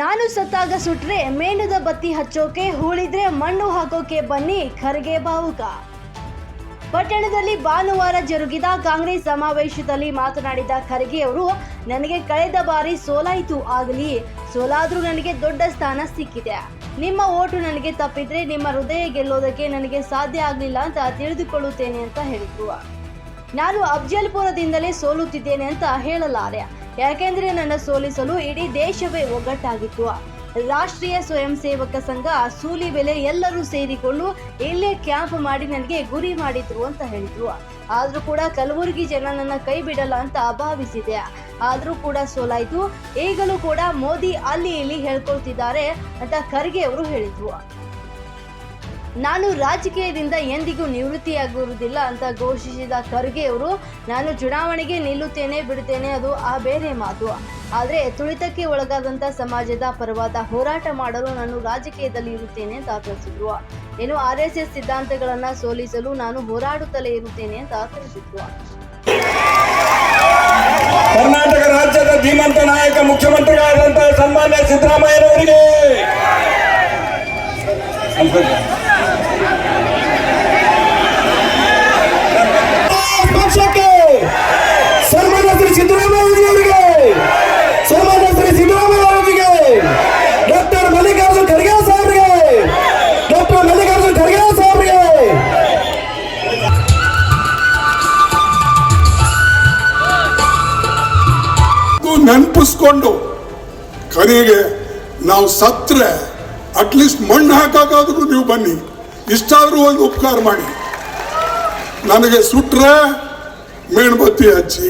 ನಾನು ಸತ್ತಾಗ ಸುಟ್ರೆ ಮೇಣದ ಬತ್ತಿ ಹಚ್ಚೋಕೆ, ಹೂಳಿದ್ರೆ ಮಣ್ಣು ಹಾಕೋಕೆ ಬನ್ನಿ ಖರ್ಗೆ ಭಾವುಕ ಪಟ್ಟಣದಲ್ಲಿ ಭಾನುವಾರ ಜರುಗಿದ ಕಾಂಗ್ರೆಸ್ ಸಮಾವೇಶದಲ್ಲಿ ಮಾತನಾಡಿದ ಖರ್ಗೆ ಅವರು ನನಗೆ ಕಳೆದ ಬಾರಿ ಸೋಲಾಯಿತು, ಆಗಲಿ. ಸೋಲಾದ್ರೂ ನನಗೆ ದೊಡ್ಡ ಸ್ಥಾನ ಸಿಕ್ಕಿದೆ. ನಿಮ್ಮ ಓಟು ನನಗೆ ತಪ್ಪಿದ್ರೆ ನಿಮ್ಮ ಹೃದಯ ಗೆಲ್ಲೋದಕ್ಕೆ ನನಗೆ ಸಾಧ್ಯ ಆಗಲಿಲ್ಲ ಅಂತ ತಿಳಿದುಕೊಳ್ಳುತ್ತೇನೆ, ಅಂತ ಹೇಳಿದ್ರು. ನಾನು ಅಫ್ಜಲ್ಪುರದಿಂದಲೇ ಸೋಲುತ್ತಿದ್ದೇನೆ ಅಂತ ಹೇಳಲಾರೆ. ಯಾಕೆಂದ್ರೆ ನನ್ನ ಸೋಲಿಸಲು ಇಡೀ ದೇಶವೇ ಒಗ್ಗಟ್ಟಾಗಿತ್ತು. ರಾಷ್ಟ್ರೀಯ ಸ್ವಯಂ ಸೇವಕ ಸಂಘ ಸೂಲಿ ಬೆಲೆ ಎಲ್ಲರೂ ಸೇರಿಕೊಂಡು ಇಲ್ಲೇ ಕ್ಯಾಂಪ್ ಮಾಡಿ ನನಗೆ ಗುರಿ ಮಾಡಿದ್ರು ಅಂತ ಹೇಳಿದ್ರು. ಆದ್ರೂ ಕೂಡ ಕಲಬುರಗಿ ಜನ ನನ್ನ ಕೈ ಬಿಡಲ್ಲ ಅಂತ ಭಾವಿಸಿದೆ. ಆದ್ರೂ ಕೂಡ ಸೋಲಾಯ್ತು. ಈಗಲೂ ಕೂಡ ಮೋದಿ ಅಲ್ಲಿ ಇಲ್ಲಿ ಹೇಳ್ಕೊಳ್ತಿದ್ದಾರೆ ಅಂತ ಖರ್ಗೆ ಅವರು ಹೇಳಿದ್ರು. ನಾನು ರಾಜಕೀಯದಿಂದ ಎಂದಿಗೂ ನಿವೃತ್ತಿಯಾಗುವುದಿಲ್ಲ ಅಂತ ಘೋಷಿಸಿದ ಖರ್ಗೆ ಅವರು, ನಾನು ಚುನಾವಣೆಗೆ ನಿಲ್ಲುತ್ತೇನೆ, ಬಿಡುತ್ತೇನೆ, ಅದು ಆ ಬೇರೆ ಮಾತು. ಆದರೆ ತುಳಿತಕ್ಕೆ ಒಳಗಾದಂಥ ಸಮಾಜದ ಪರವಾದ ಹೋರಾಟ ಮಾಡಲು ನಾನು ರಾಜಕೀಯದಲ್ಲಿ ಇರುತ್ತೇನೆ ಅಂತ ತಿಳಿಸಿದ್ರು ಏನು ಆರ್ ಎಸ್ ಎಸ್ ಸಿದ್ಧಾಂತಗಳನ್ನ ಸೋಲಿಸಲು ನಾನು ಹೋರಾಡುತ್ತಲೇ ಇರುತ್ತೇನೆ ಅಂತ ತಿಳಿಸಿದ್ರು ಕರ್ನಾಟಕ ರಾಜ್ಯದ ಧೀಮಂತ ನಾಯಕ ಮುಖ್ಯಮಂತ್ರಿಗಳಾದಂತಹ ನೆನಪಿಸ್ಕೊಂಡು ಕರೆಗೆ, ನಾವು ಸತ್ರೆ ಅಟ್ಲೀಸ್ಟ್ ಮಣ್ಣು ಹಾಕಾಕಾದ್ರೂ ನೀವು ಬನ್ನಿ. ಇಷ್ಟಾದರೂ ಒಂದು ಉಪಕಾರ ಮಾಡಿ. ನನಗೆ ಸುಟ್ರೆ ಮೇಣಬತ್ತಿ ಹಚ್ಚಿ.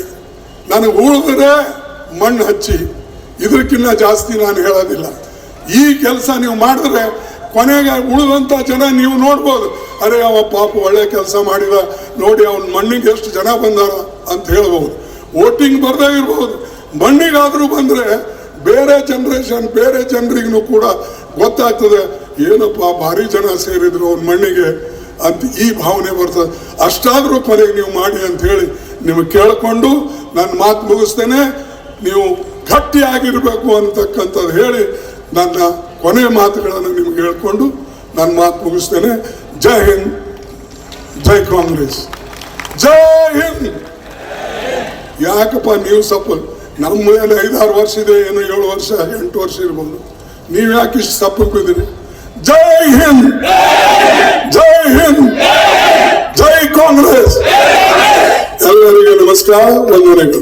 ನನಗೆ ಉಳಿದ್ರೆ ಮಣ್ಣು ಹಚ್ಚಿ. ಇದಕ್ಕಿಂತ ಜಾಸ್ತಿ ನಾನು ಹೇಳೋದಿಲ್ಲ. ಈ ಕೆಲಸ ನೀವು ಮಾಡಿದ್ರೆ ಕೊನೆಗೆ ಉಳಿದಂಥ ಜನ ನೀವು ನೋಡ್ಬೋದು. ಅರೆ, ಅವ ಪಾಪ ಒಳ್ಳೆ ಕೆಲಸ ಮಾಡಿದ. ನೋಡಿ, ಅವನ ಮಣ್ಣಿಗೆ ಎಷ್ಟು ಜನ ಬಂದಾರ ಅಂತ ಹೇಳ್ಬೋದು. ವೋಟಿಂಗ್ ಬರ್ದೇ ಇರ್ಬೋದು. ಮಣ್ಣಿಗಾದ್ರೂ ಬಂದ್ರೆ ಬೇರೆ ಜನರೇಷನ್ ಬೇರೆ ಜನರಿಗೂ ಕೂಡ ಗೊತ್ತಾಗ್ತದೆ, ಏನಪ್ಪ ಭಾರಿ ಜನ ಸೇರಿದ್ರು ಅವ್ನ ಮಣ್ಣಿಗೆ ಅಂತ ಈ ಭಾವನೆ ಬರ್ತದೆ. ಅಷ್ಟಾದರೂ ಕೊನೆಗೆ ನೀವು ಮಾಡಿ ಅಂತ ಹೇಳಿ ನಿಮಗೆ ಕೇಳಿಕೊಂಡು ನನ್ನ ಮಾತು ಮುಗಿಸ್ತೇನೆ. ನೀವು ಗಟ್ಟಿಯಾಗಿರಬೇಕು ಅಂತಕ್ಕಂಥದ್ದು ಹೇಳಿ ನನ್ನ ಕೊನೆ ಮಾತುಗಳನ್ನು ನಿಮ್ಗೆ ಹೇಳ್ಕೊಂಡು ನನ್ನ ಮಾತು ಮುಗಿಸ್ತೇನೆ. ಜೈ ಹಿಂದ್, ಜೈ ಕಾಂಗ್ರೆಸ್. ಜೈ ಹಿಂದ್. ಯಾಕಪ್ಪ ನೀವು ಸ್ವಲ್ಪ ನಮ್ಮ ಮನೆಯಲ್ಲಿ ಐದಾರು ವರ್ಷ ಇದೆ ಏನೋ ಏಳು ವರ್ಷ, ಎಂಟು ವರ್ಷ ಇರ್ಬೋದು. ನೀವು ಯಾಕೆ ಇಷ್ಟು ತಪ್ಪಿದ್ದೀರಿ ಜೈ ಹಿಂದ್! ಜೈ ಹಿಂದ್! ಜೈ ಕಾಂಗ್ರೆಸ್! ಎಲ್ಲರಿಗೂ ನಮಸ್ಕಾರ, ವಂದನೆಗಳು.